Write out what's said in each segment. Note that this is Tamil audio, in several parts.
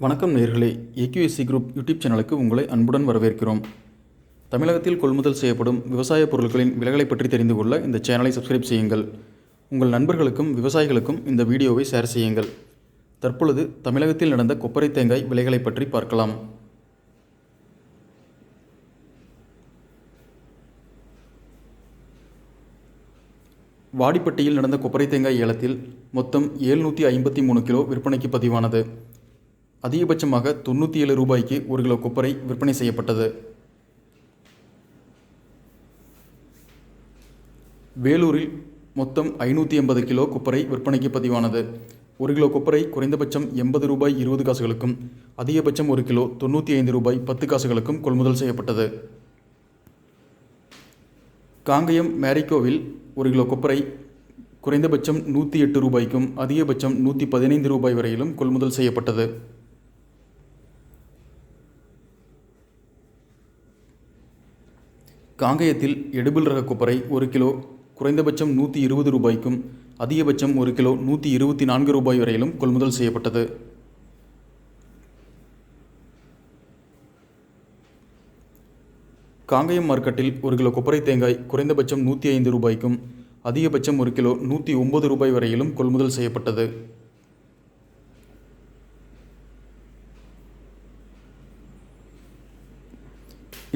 வணக்கம் நேர்களே. ஏக்யூஎஸ்சி குரூப் யூடியூப் சேனலுக்கு உங்களை அன்புடன் வரவேற்கிறோம். தமிழகத்தில் கொள்முதல் செய்யப்படும் விவசாய பொருட்களின் விலைகளை பற்றி தெரிந்து கொள்ள இந்த சேனலை சப்ஸ்கிரைப் செய்யுங்கள். உங்கள் நண்பர்களுக்கும் விவசாயிகளுக்கும் இந்த வீடியோவை ஷேர் செய்யுங்கள். தற்பொழுது தமிழகத்தில் நடந்த கொப்பரை தேங்காய் விலைகளை பற்றி பார்க்கலாம். வாடிப்பட்டியில் நடந்த கொப்பரை தேங்காய் ஏலத்தில் மொத்தம் ஏழ்நூற்றி ஐம்பத்தி மூணு கிலோ விற்பனைக்கு பதிவானது. அதிகபட்சமாக தொண்ணூற்றி ஏழு ரூபாய்க்கு ஒரு கிலோ கொப்பரை விற்பனை செய்யப்பட்டது. வேலூரில் மொத்தம் ஐநூற்றி எண்பது கிலோ கொப்பரை விற்பனைக்கு பதிவானது. ஒரு கிலோ கொப்பரை குறைந்தபட்சம் எண்பது ரூபாய் இருபது காசுகளுக்கும் அதிகபட்சம் ஒரு கிலோ தொண்ணூற்றி ஐந்து ரூபாய் பத்து காசுகளுக்கும் கொள்முதல் செய்யப்பட்டது. காங்கயம் மேரிகோவில் ஒரு கிலோ கொப்பரை குறைந்தபட்சம் நூற்றி எட்டு ரூபாய்க்கும் அதிகபட்சம் நூற்றி பதினைந்து ரூபாய் வரையிலும் கொள்முதல் செய்யப்பட்டது. காங்கயத்தில் எடுபில் ரக கொப்பரை ஒரு கிலோ குறைந்தபட்சம் நூற்றி இருபது ரூபாய்க்கும் அதிகபட்சம் ஒரு கிலோ நூற்றி இருபத்தி நான்கு ரூபாய் வரையிலும் கொள்முதல் செய்யப்பட்டது. காங்கயம் மார்க்கெட்டில் ஒரு கிலோ கொப்பரை தேங்காய் குறைந்தபட்சம் நூற்றி ஐந்து ரூபாய்க்கும் அதிகபட்சம் ஒரு கிலோ நூற்றி ஒன்பது ரூபாய் வரையிலும் கொள்முதல் செய்யப்பட்டது.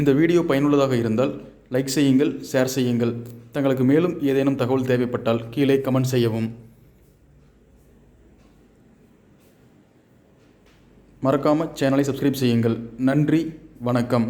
இந்த வீடியோ பயனுள்ளதாக இருந்தால் லைக் செய்யுங்கள் ஷேர் செய்யுங்கள். தங்களுக்கு மேலும் ஏதேனும் தகவல் தேவைப்பட்டால் கீழே கமெண்ட் செய்யவும். மறக்காமல் சேனலை சப்ஸ்கிரைப் செய்யுங்கள். நன்றி வணக்கம்.